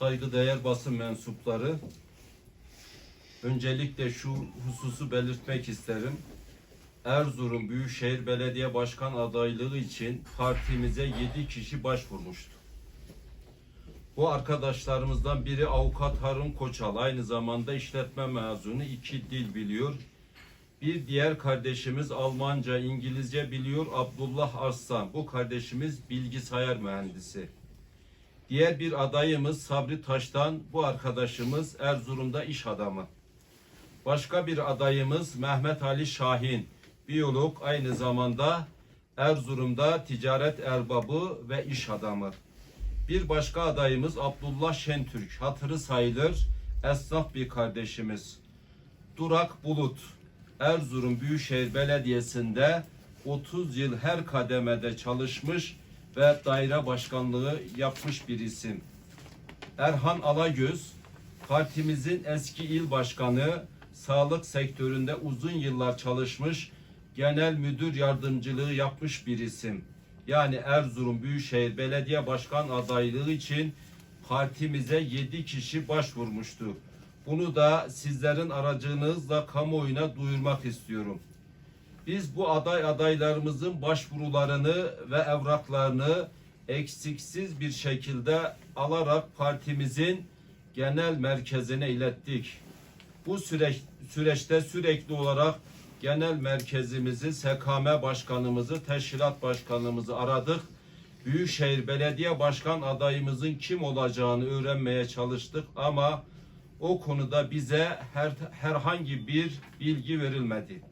Saygıdeğer basın mensupları, öncelikle şu hususu belirtmek isterim. Erzurum Büyükşehir Belediye Başkan adaylığı için partimize 7 kişi başvurmuştu. Bu arkadaşlarımızdan biri avukat Harun Koçal, aynı zamanda işletme mezunu, iki dil biliyor. Bir diğer kardeşimiz Almanca, İngilizce biliyor, Abdullah Arslan. Bu kardeşimiz bilgisayar mühendisi. Diğer bir adayımız Sabri Taş'tan, bu arkadaşımız Erzurum'da iş adamı. Başka bir adayımız Mehmet Ali Şahin, biyolog aynı zamanda Erzurum'da ticaret erbabı ve iş adamı. Bir başka adayımız Abdullah Şentürk, hatırı sayılır esnaf bir kardeşimiz. Durak Bulut, Erzurum Büyükşehir Belediyesi'nde 30 yıl her kademede çalışmış ve daire başkanlığı yapmış bir isim. Erhan Alagöz, partimizin eski il başkanı, sağlık sektöründe uzun yıllar çalışmış, genel müdür yardımcılığı yapmış bir isim. Yani Erzurum Büyükşehir Belediye Başkan adaylığı için partimize 7 kişi başvurmuştu. Bunu da sizlerin aracınızla kamuoyuna duyurmak istiyorum. Biz bu aday adaylarımızın başvurularını ve evraklarını eksiksiz bir şekilde alarak partimizin genel merkezine ilettik. Bu süreç, süreçte sürekli olarak genel merkezimizi, SKM başkanımızı, teşkilat başkanımızı aradık. Büyükşehir Belediye Başkan adayımızın kim olacağını öğrenmeye çalıştık ama o konuda bize her, herhangi bir bilgi verilmedi.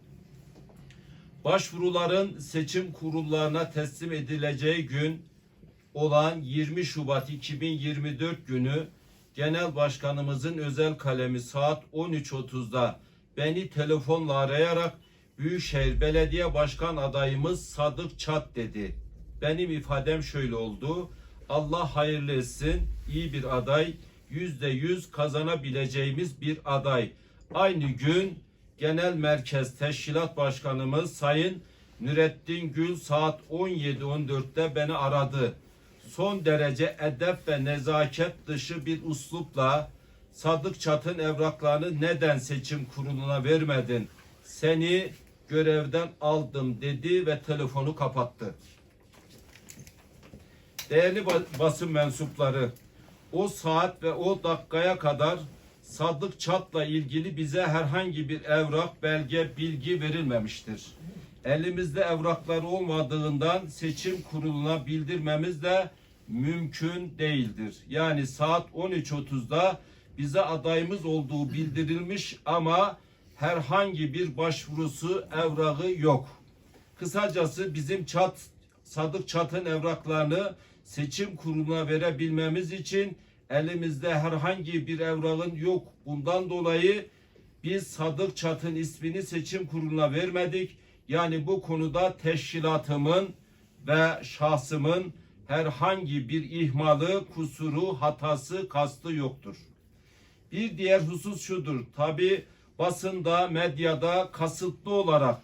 Başvuruların seçim kurullarına teslim edileceği gün olan 20 Şubat 2024 günü Genel Başkanımızın özel kalemi saat 13.30'da beni telefonla arayarak Büyükşehir Belediye Başkan adayımız Sadık Çat dedi. Benim ifadem şöyle oldu. Allah hayırlı etsin. iyi bir aday. Yüzde yüz kazanabileceğimiz bir aday. Aynı gün Genel Merkez Teşkilat Başkanımız Sayın Nurettin Gül saat 17.14'te beni aradı. Son derece edep ve nezaket dışı bir uslupla Sadık Çat'ın evraklarını neden seçim kuruluna vermedin? Seni görevden aldım dedi ve telefonu kapattı. Değerli ba- basın mensupları, o saat ve o dakikaya kadar Sadık Çat'la ilgili bize herhangi bir evrak, belge, bilgi verilmemiştir. Elimizde evraklar olmadığından seçim kuruluna bildirmemiz de mümkün değildir. Yani saat 13.30'da bize adayımız olduğu bildirilmiş ama herhangi bir başvurusu evrağı yok. Kısacası bizim çat Sadık Çat'ın evraklarını seçim kuruluna verebilmemiz için elimizde herhangi bir evrağın yok. Bundan dolayı biz Sadık Çat'ın ismini seçim kuruluna vermedik. Yani bu konuda teşkilatımın ve şahsımın herhangi bir ihmalı, kusuru, hatası, kastı yoktur. Bir diğer husus şudur. Tabi basında, medyada kasıtlı olarak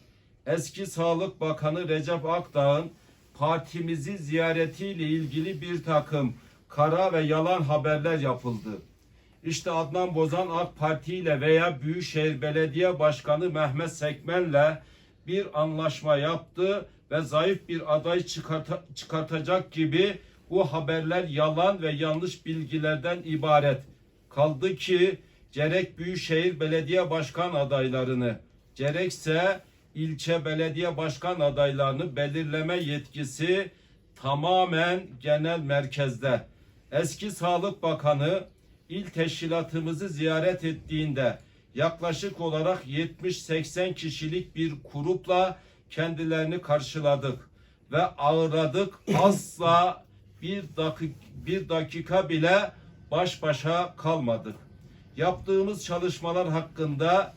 eski Sağlık Bakanı Recep Akdağ'ın partimizi ziyaretiyle ilgili bir takım kara ve yalan haberler yapıldı. İşte Adnan Bozan AK Parti ile veya Büyükşehir Belediye Başkanı Mehmet Sekmen'le bir anlaşma yaptı ve zayıf bir aday çıkarta- çıkartacak gibi bu haberler yalan ve yanlış bilgilerden ibaret. Kaldı ki gerek Büyükşehir Belediye Başkan adaylarını gerekse ilçe belediye başkan adaylarını belirleme yetkisi tamamen genel merkezde. Eski Sağlık Bakanı il teşkilatımızı ziyaret ettiğinde yaklaşık olarak 70-80 kişilik bir grupla kendilerini karşıladık ve ağırladık. Asla bir dakika, bir dakika bile baş başa kalmadık. Yaptığımız çalışmalar hakkında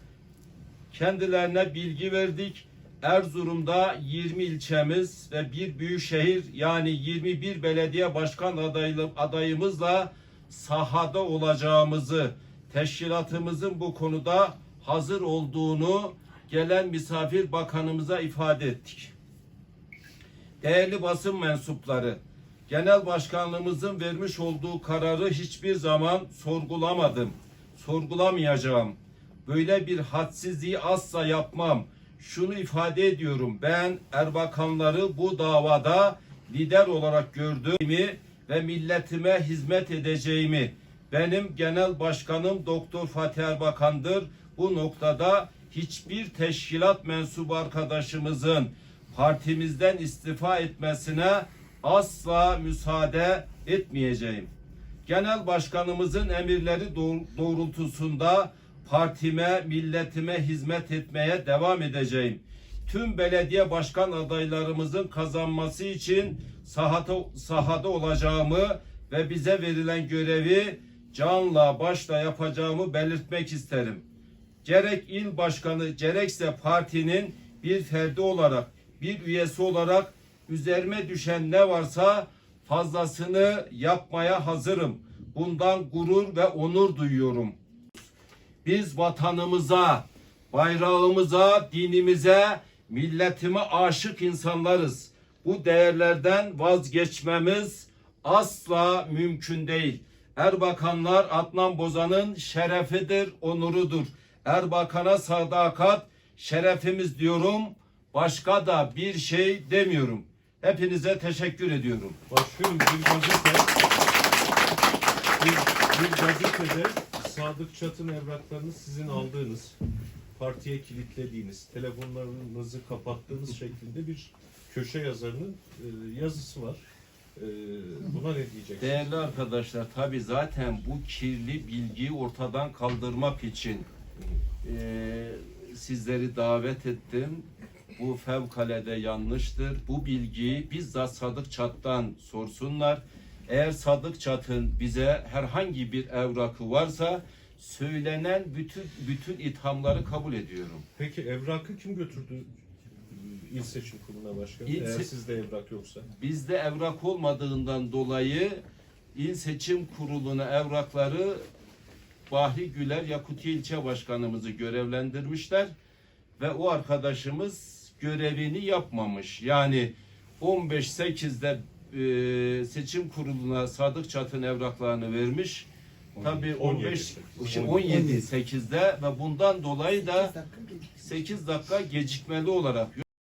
kendilerine bilgi verdik. Erzurum'da 20 ilçemiz ve bir büyük şehir yani 21 belediye başkan adaylı, adayımızla sahada olacağımızı, teşkilatımızın bu konuda hazır olduğunu gelen misafir bakanımıza ifade ettik. Değerli basın mensupları, Genel başkanlığımızın vermiş olduğu kararı hiçbir zaman sorgulamadım. Sorgulamayacağım. Böyle bir hadsizliği asla yapmam. Şunu ifade ediyorum. Ben Erbakanları bu davada lider olarak gördüğümü ve milletime hizmet edeceğimi benim genel başkanım Doktor Fatih Erbakan'dır. Bu noktada hiçbir teşkilat mensubu arkadaşımızın partimizden istifa etmesine asla müsaade etmeyeceğim. Genel başkanımızın emirleri doğ- doğrultusunda partime, milletime hizmet etmeye devam edeceğim. Tüm belediye başkan adaylarımızın kazanması için sahada, sahada olacağımı ve bize verilen görevi canla başla yapacağımı belirtmek isterim. Gerek il başkanı gerekse partinin bir ferdi olarak, bir üyesi olarak üzerime düşen ne varsa fazlasını yapmaya hazırım. Bundan gurur ve onur duyuyorum. Biz vatanımıza, bayrağımıza, dinimize, milletime aşık insanlarız. Bu değerlerden vazgeçmemiz asla mümkün değil. Erbakanlar Adnan Bozan'ın şerefidir, onurudur. Erbakana sadakat şerefimiz diyorum. Başka da bir şey demiyorum. Hepinize teşekkür ediyorum. Başkanım bir gazete bir, bir gazetede Sadık Çat'ın evraklarını sizin aldığınız, partiye kilitlediğiniz, telefonlarınızı kapattığınız şeklinde bir köşe yazarının e, yazısı var. E, buna ne diyeceksiniz? Değerli arkadaşlar tabi zaten bu kirli bilgiyi ortadan kaldırmak için eee, sizleri davet ettim. Bu fevkalade yanlıştır. Bu bilgiyi bizzat Sadık Çat'tan sorsunlar. Eğer Sadık Çat'ın bize herhangi bir evrakı varsa söylenen bütün bütün ithamları kabul ediyorum. Peki evrakı kim götürdü il seçim kuruluna başkanım? İl Eğer se- sizde evrak yoksa. Bizde evrak olmadığından dolayı İl Seçim Kurulu'na evrakları Bahri Güler Yakutiye İlçe Başkanımızı görevlendirmişler ve o arkadaşımız görevini yapmamış. Yani 15-8'de e, seçim kuruluna Sadık Çat'ın evraklarını vermiş. Tabii 15 şey, 17 8'de ve bundan dolayı da 8 dakika gecikmeli olarak